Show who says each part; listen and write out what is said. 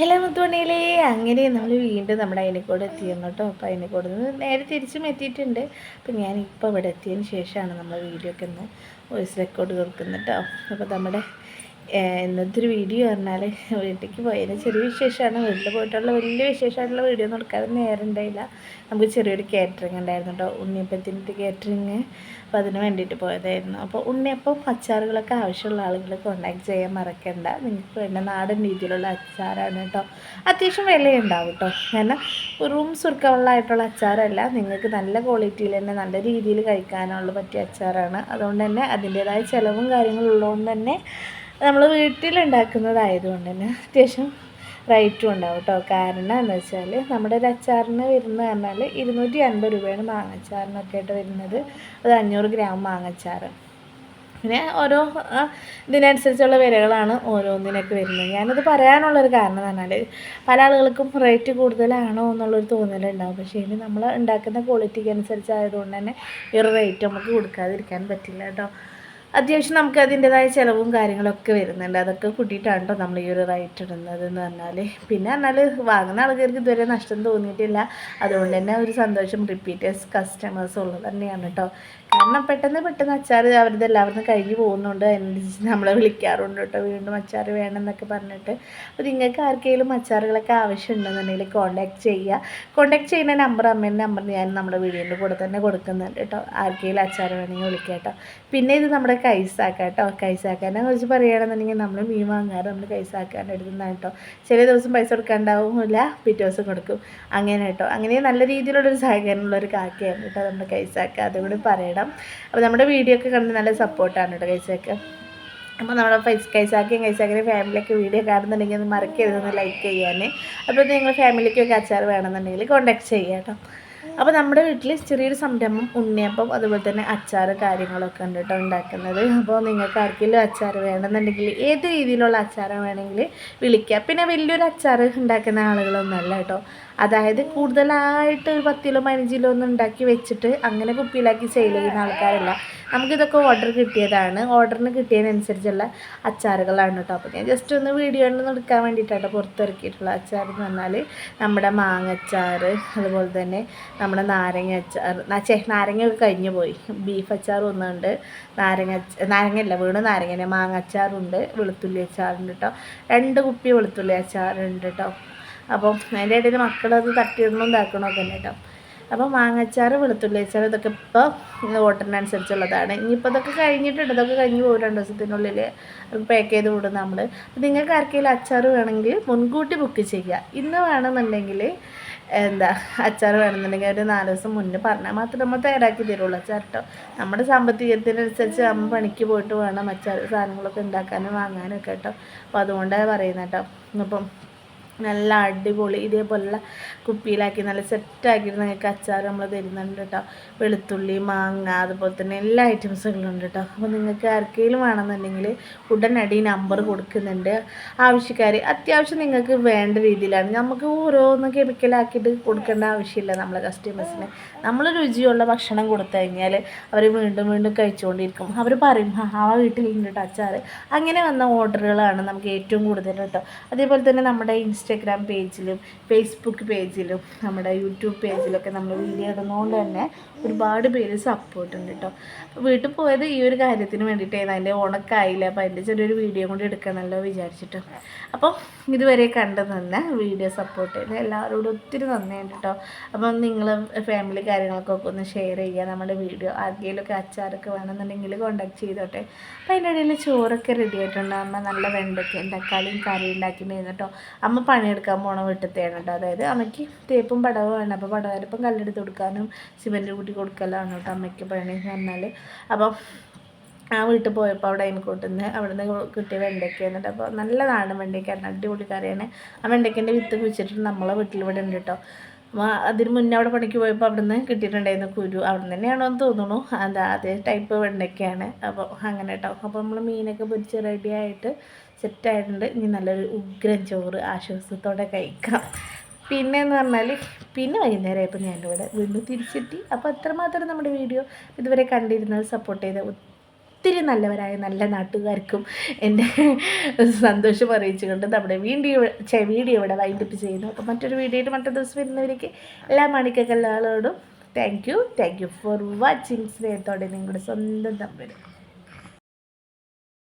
Speaker 1: Hello മുത്തുമണിയിലേ അങ്ങനെ നമ്മൾ വീണ്ടും നമ്മുടെ അയനക്കോട് എത്തിയിരുന്നു കേട്ടോ. അപ്പോൾ അയനക്കോട് നിന്ന് നേരെ തിരിച്ചും എത്തിയിട്ടുണ്ട്. അപ്പോൾ ഞാനിപ്പോൾ ഇവിടെ എത്തിയതിന് ശേഷമാണ് നമ്മൾ വീഡിയോ ഒക്കെ ഒന്ന് വോയിസ് റെക്കോർഡ് കൊടുക്കുന്നത് കേട്ടോ. അപ്പോൾ നമ്മുടെ ഇന്നത്തെ ഒരു വീഡിയോ പറഞ്ഞാൽ വീട്ടിലേക്ക് പോയതിന് ചെറിയ വിശേഷമാണ്. വീട്ടിൽ പോയിട്ടുള്ള വലിയ വിശേഷമായിട്ടുള്ള വീഡിയോ ഒന്നും എടുക്കാതെ നേരം ഉണ്ടായില്ല. നമുക്ക് ചെറിയൊരു കാറ്ററിംഗ് ഉണ്ടായിരുന്നു കേട്ടോ ഉണ്ണിയപ്പത്തിന്റെ കാറ്ററിങ് അപ്പോൾ അതിന് വേണ്ടിയിട്ട് പോയതായിരുന്നു. അപ്പോൾ ഉണ്ണിയപ്പം അച്ചാറുകളൊക്കെ ആവശ്യമുള്ള ആളുകൾ കോണ്ടാക്ട് ചെയ്യാൻ മറക്കണ്ട. നിങ്ങൾക്ക് വേണ്ട നാടൻ രീതിയിലുള്ള അച്ചാറാണ് കേട്ടോ അത്യാവശ്യം വിലയുണ്ടാവും കേട്ടോ കാരണം റൂം സുർക്കവെള്ളമായിട്ടുള്ള അച്ചാറല്ല. നിങ്ങൾക്ക് നല്ല ക്വാളിറ്റിയിൽ തന്നെ നല്ല രീതിയിൽ കഴിക്കാനുള്ള പറ്റിയ അച്ചാറാണ്. അതുകൊണ്ട് തന്നെ അതിന്റേതായ ചിലവും കാര്യങ്ങളും ഉള്ളതുകൊണ്ട് തന്നെ നമ്മൾ വീട്ടിലുണ്ടാക്കുന്നതായതുകൊണ്ട് തന്നെ അത്യാവശ്യം റേറ്റും ഉണ്ടാവും കേട്ടോ. കാരണം എന്ന് വെച്ചാൽ നമ്മുടെ ഒരു അച്ചാറിന് വരുന്നത് പറഞ്ഞാൽ ഇരുന്നൂറ്റി അൻപത് രൂപയാണ് മാങ്ങച്ചാറിനൊക്കെ ആയിട്ട് വരുന്നത്. അത് അഞ്ഞൂറ് ഗ്രാം മാങ്ങച്ചാറ്. പിന്നെ ഓരോ ഇതിനനുസരിച്ചുള്ള വിലകളാണ് ഓരോന്നിനൊക്കെ വരുന്നത്. ഞാനത് പറയാനുള്ളൊരു കാരണം എന്ന് പറഞ്ഞാൽ പല ആളുകൾക്കും റേറ്റ് കൂടുതലാണോ എന്നുള്ളൊരു തോന്നലുണ്ടാവും. പക്ഷേ ഇനി നമ്മൾ ഉണ്ടാക്കുന്ന ക്വാളിറ്റിക്ക് അനുസരിച്ചായതുകൊണ്ട് തന്നെ ഈ റേറ്റ് നമുക്ക് കൊടുക്കാതിരിക്കാൻ പറ്റില്ല കേട്ടോ. അത്യാവശ്യം നമുക്ക് അതിന്റെതായ ചിലവും കാര്യങ്ങളൊക്കെ വരുന്നുണ്ട്. അതൊക്കെ കൂട്ടിയിട്ടാണ് കേട്ടോ നമ്മൾ ഈ ഒരു റൈറ്റ് ഇടുന്നത് എന്ന് പറഞ്ഞാൽ പിന്നെ പറഞ്ഞാൽ വാങ്ങുന്ന ആൾക്കാർക്ക് ഇതുവരെ നഷ്ടം തോന്നിയിട്ടില്ല. അതുകൊണ്ട് തന്നെ ഒരു സന്തോഷം റിപ്പീറ്റേഴ്സ് കസ്റ്റമേഴ്സ് ഉള്ളത് തന്നെയാണ് കേട്ടോ കാരണം പെട്ടെന്ന് പെട്ടെന്ന് അച്ചാർ അവരുടെ എല്ലാവരും കഴിഞ്ഞ് പോകുന്നുണ്ട്. അതിനനുസരിച്ച് നമ്മളെ വിളിക്കാറുണ്ട് കേട്ടോ. വീണ്ടും അച്ചാർ വേണമെന്നൊക്കെ പറഞ്ഞിട്ട്. അപ്പോൾ നിങ്ങൾക്ക് ആർക്കെങ്കിലും അച്ചാറുകളൊക്കെ ആവശ്യമുണ്ടെന്നുണ്ടെങ്കിൽ കോൺടാക്ട് ചെയ്യുക. കോൺടാക്ട് ചെയ്യുന്ന നമ്പർ അമ്മേന്റെ നമ്പർ ഞാൻ നമ്മുടെ വീഡിയോന്റെ കൂടെ തന്നെ കൊടുക്കുന്നുണ്ട് കേട്ടോ. ആർക്കെങ്കിലും അച്ചാർ വേണമെങ്കിൽ വിളിക്കാം കേട്ടോ. പിന്നെ ഇത് നമ്മുടെ കൈസാക്ക കേട്ടോ. കൈസാക്കാനെ കുറിച്ച് പറയുകയാണെന്നുണ്ടെങ്കിൽ നമ്മൾ മീൻ വാങ്ങാറ് നമ്മൾ കൈസാക്കാൻ എടുക്കുന്നതാണ് കേട്ടോ. ചില ദിവസം പൈസ കൊടുക്കാണ്ടാവില്ല പിറ്റേ ദിവസം കൊടുക്കും. അങ്ങനെ കേട്ടോ. അങ്ങനെ നല്ല രീതിയിലുള്ളൊരു സഹകരണമുള്ളൊരു കാക്കയാണ് കേട്ടോ നമ്മുടെ കൈസാക്ക. അതുകൂടി പറയണം. അപ്പോൾ നമ്മുടെ വീഡിയോ ഒക്കെ കണ്ട് നല്ല സപ്പോർട്ടാണ് കേട്ടോ കൈസാക്ക അപ്പോൾ നമ്മുടെ പൈസ കൈസാക്കിയും കൈസാക്കിയും ഫാമിലിയൊക്കെ വീഡിയോ കാണുന്നുണ്ടെങ്കിൽ ഒന്ന് മറക്കരുതൊന്ന് ലൈക്ക് ചെയ്യാൻ അപ്പോൾ നിങ്ങൾ ഫാമിലിക്കൊക്കെ അച്ചാർ വേണമെന്നുണ്ടെങ്കിൽ കോൺടാക്ട് ചെയ്യാം കേട്ടോ അപ്പോൾ നമ്മുടെ വീട്ടിൽ ചെറിയൊരു സംരംഭം ഉണ്ണിയപ്പം അതുപോലെ തന്നെ അച്ചാർ കാര്യങ്ങളൊക്കെ ഉണ്ട് കേട്ടോ ഉണ്ടാക്കുന്നത്. അപ്പോൾ നിങ്ങൾക്ക് ആർക്കെങ്കിലും അച്ചാർ വേണമെന്നുണ്ടെങ്കിൽ ഏത് രീതിയിലുള്ള അച്ചാർ വേണമെങ്കിൽ വിളിക്കുക പിന്നെ വലിയൊരു അച്ചാർ ഉണ്ടാക്കുന്ന ആളുകളൊന്നുമല്ല കേട്ടോ അതായത് കൂടുതലായിട്ട് ഒരു പത്ത് കിലോ പതിനഞ്ച് കിലോ ഒന്നും ഉണ്ടാക്കി വെച്ചിട്ട് അങ്ങനെ കുപ്പിയിലാക്കി സെയിൽ ചെയ്യുന്ന ആൾക്കാരല്ല. നമുക്കിതൊക്കെ ഓർഡർ കിട്ടിയതാണ്. ഓർഡറിന് കിട്ടിയതിനനുസരിച്ചുള്ള അച്ചാറുകളാണ് കേട്ടോ. അപ്പോൾ ഞാൻ ജസ്റ്റ് ഒന്ന് വീഡിയോ ഒന്ന് എടുക്കാൻ വേണ്ടിയിട്ടാണ് പുറത്തിറക്കിയിട്ടുള്ള അച്ചാർ എന്ന് പറഞ്ഞാൽ നമ്മുടെ മാങ്ങച്ചാർ അതുപോലെ തന്നെ നമ്മുടെ നാരങ്ങ അച്ചാർ ചേ നാരങ്ങയൊക്കെ കഴിഞ്ഞു പോയി. ബീഫ് അച്ചാർ ഒന്നുണ്ട് നാരങ്ങ നാരങ്ങയല്ല വീണ് നാരങ്ങനെ മാങ്ങ അച്ചാറുണ്ട് വെളുത്തുള്ളി അച്ചാറുണ്ട് കേട്ടോ. രണ്ട് കുപ്പി വെളുത്തുള്ളി അച്ചാറുണ്ട് കേട്ടോ. അപ്പം അതിന്റെ ഇടയിൽ മക്കളത് തട്ടിയിടണം ഇതാക്കണമൊക്കെ ഉണ്ട് കേട്ടോ. അപ്പം മാങ്ങച്ചാറ് വെളുത്തുള്ളി അച്ചാർ ഇതൊക്കെ ഇപ്പോൾ ഓർഡറിനനുസരിച്ചുള്ളതാണ് ഇനിയിപ്പോൾ ഇതൊക്കെ കഴിഞ്ഞിട്ടുണ്ട്. ഇതൊക്കെ കഴിഞ്ഞ് പോകും രണ്ട് ദിവസത്തിനുള്ളിൽ. പാക്ക് ചെയ്ത് വിടും നമ്മൾ നിങ്ങൾക്ക് ആർക്കെങ്കിലും അച്ചാർ വേണമെങ്കിൽ മുൻകൂട്ടി ബുക്ക് ചെയ്യുക. ഇന്ന് വേണമെന്നുണ്ടെങ്കിൽ എന്താ അച്ചാർ വേണമെന്നുണ്ടെങ്കിൽ ഒരു നാല് ദിവസം മുന്നേ പറഞ്ഞാൽ മാത്രമേ നമ്മൾ തയ്യാറാക്കി തരുള്ളൂ അച്ചാർ കേട്ടോ. നമ്മുടെ സാമ്പത്തികത്തിനനുസരിച്ച് നമ്മൾ പണിക്ക് പോയിട്ട് വേണം അച്ചാർ സാധനങ്ങളൊക്കെ ഉണ്ടാക്കാനും വാങ്ങാനും ഒക്കെ കേട്ടോ. അപ്പോൾ അതുകൊണ്ടാണ് പറയുന്നത് കേട്ടോ. അപ്പം നല്ല അടിപൊളി ഇതേപോലുള്ള കുപ്പിയിലാക്കി നല്ല സെറ്റാക്കിയിട്ട് നിങ്ങൾക്ക് അച്ചാർ നമ്മൾ തരുന്നുണ്ട് കേട്ടോ. വെളുത്തുള്ളി മാങ്ങ അതുപോലെ തന്നെ എല്ലാ ഐറ്റംസുകളും ഉണ്ട് കേട്ടോ. അപ്പോൾ നിങ്ങൾക്ക് ആർക്കെങ്കിലും വേണമെന്നുണ്ടെങ്കിൽ ഉടനടി നമ്പർ കൊടുക്കുന്നുണ്ട്. ആവശ്യക്കാർ അത്യാവശ്യം നിങ്ങൾക്ക് വേണ്ട രീതിയിലാണ്. നമുക്ക് ഓരോന്ന് കെമിക്കലാക്കിയിട്ട് കൊടുക്കേണ്ട ആവശ്യമില്ല നമ്മളെ കസ്റ്റമേഴ്സിന് നമ്മൾ രുചിയുള്ള ഭക്ഷണം കൊടുത്തു കഴിഞ്ഞാൽ അവർ വീണ്ടും വീണ്ടും കഴിച്ചുകൊണ്ടിരിക്കും അവർ പറയും "ആ, വീട്ടിലുണ്ട് കേട്ടോ അച്ചാർ അങ്ങനെ വന്ന ഓർഡറുകളാണ് നമുക്ക് ഏറ്റവും കൂടുതൽ കേട്ടോ. അതേപോലെ തന്നെ നമ്മുടെ ഇൻസ്റ്റാഗ്രാം പേജിലും ഫേസ്ബുക്ക് പേജിലും നമ്മുടെ യൂട്യൂബ് പേജിലൊക്കെ നമ്മൾ വീഡിയോ ഇടുന്നതുകൊണ്ട് തന്നെ ഒരുപാട് പേര് സപ്പോർട്ട് ഉണ്ട് കേട്ടോ വീട്ടിൽ പോയത് ഈ ഒരു കാര്യത്തിന് വേണ്ടിയിട്ടായിരുന്നു. അതിന്റെ ഉണക്കായില്ല. അപ്പോൾ അതിന്റെ ചെറിയൊരു വീഡിയോ കൂടി എടുക്കണമല്ലോ വിചാരിച്ചിട്ട്. അപ്പം ഇതുവരെ കണ്ടു നിന്ന് വീഡിയോ സപ്പോർട്ട് ചെയ്ത് എല്ലാവരോടും ഒത്തിരി നന്ദിയുണ്ട് കേട്ടോ അപ്പം നിങ്ങൾ ഫാമിലി കാര്യങ്ങൾക്കൊക്കെ ഒന്ന് ഷെയർ ചെയ്യുക. നമ്മുടെ വീഡിയോ ആർക്കെങ്കിലുമൊക്കെ അച്ചാറൊക്കെ വേണമെന്നുണ്ടെങ്കിൽ കോണ്ടാക്ട് ചെയ്തോട്ടെ. അപ്പോൾ അതിന്റെ ഇടയിൽ ചോറൊക്കെ റെഡി ആയിട്ടുണ്ട്. അമ്മ നല്ല വെണ്ടയ്ക്കയും തക്കാളിയും കറി ഉണ്ടാക്കിയിട്ടുണ്ടായിരുന്നു കേട്ടോ അമ്മ പണിയെടുക്കാൻ പോണ വീട്ടിലത്തെയാണ് കേട്ടോ. അതായത് അമ്മയ്ക്ക് തേപ്പും പടവും വേണം. അപ്പോൾ പടവരപ്പം കല്ലെടുത്ത് കൊടുക്കാനും സിമെന്റ് കൂട്ടി കൊടുക്കലാണ് കേട്ടോ അമ്മയ്ക്ക് പണി എന്ന് പറഞ്ഞാൽ അപ്പം ആ വീട്ടിൽ പോയപ്പോൾ അവിടെ അയൻകൂട്ടുന്ന അവിടെ നിന്ന് കിട്ടിയ വെണ്ടയ്ക്ക അപ്പോൾ നല്ലതാണ് നാടൻ വെണ്ടയ്ക്കാണ് അടിപൊളി കറിയാണ്. ആ വെണ്ടയ്ക്കന്റെ വിത്ത് കുഴിച്ചിട്ട് നമ്മളെ വീട്ടിൽ ഇവിടെ ഉണ്ട് കേട്ടോ. അപ്പോൾ അതിന് മുന്നേ അവിടെ പണിക്ക് പോയപ്പോൾ അവിടെ നിന്ന് കിട്ടിയിട്ടുണ്ടായിരുന്നു കുരു. അവിടെ നിന്ന് തന്നെയാണോ എന്ന് തോന്നുന്നു അതാ അതേ ടൈപ്പ് വെണ്ടയ്ക്കയാണ്. അപ്പോൾ അങ്ങനെ കേട്ടോ. അപ്പോൾ നമ്മൾ മീനൊക്കെ പൊരിച്ച് റെഡി ആയിട്ട് സെറ്റായിട്ടുണ്ട്. ഇനി നല്ലൊരു ഉഗ്രൻ ചോറ് ആശ്വാസത്തോടെ കഴിക്കാം. പിന്നെ എന്ന് പറഞ്ഞാൽ പിന്നെ വൈകുന്നേരമായപ്പോൾ ഇവിടെ വീണ്ടും തിരിച്ചെത്തി. അപ്പോൾ അത്രമാത്രം നമ്മുടെ വീഡിയോ ഇതുവരെ കണ്ടിരുന്നത് സപ്പോർട്ട് ചെയ്ത ഒത്തിരി നല്ലവരായ നല്ല നാട്ടുകാർക്കും എന്റെ സന്തോഷം അറിയിച്ചുകൊണ്ട് നമ്മുടെ വീഡിയോ ചെ വീഡിയോ ഇവിടെ വൈൻഡപ്പ് ചെയ്യുന്നു. അപ്പോൾ മറ്റൊരു വീഡിയോയിൽ മറ്റൊരു ദിവസം വരുന്നവരേക്ക് എല്ലാ മണിക്കല്ലാളോടും thank you thank you for watching സ്നേഹത്തോടെ നിങ്ങളുടെ സ്വന്തം തമ്പരും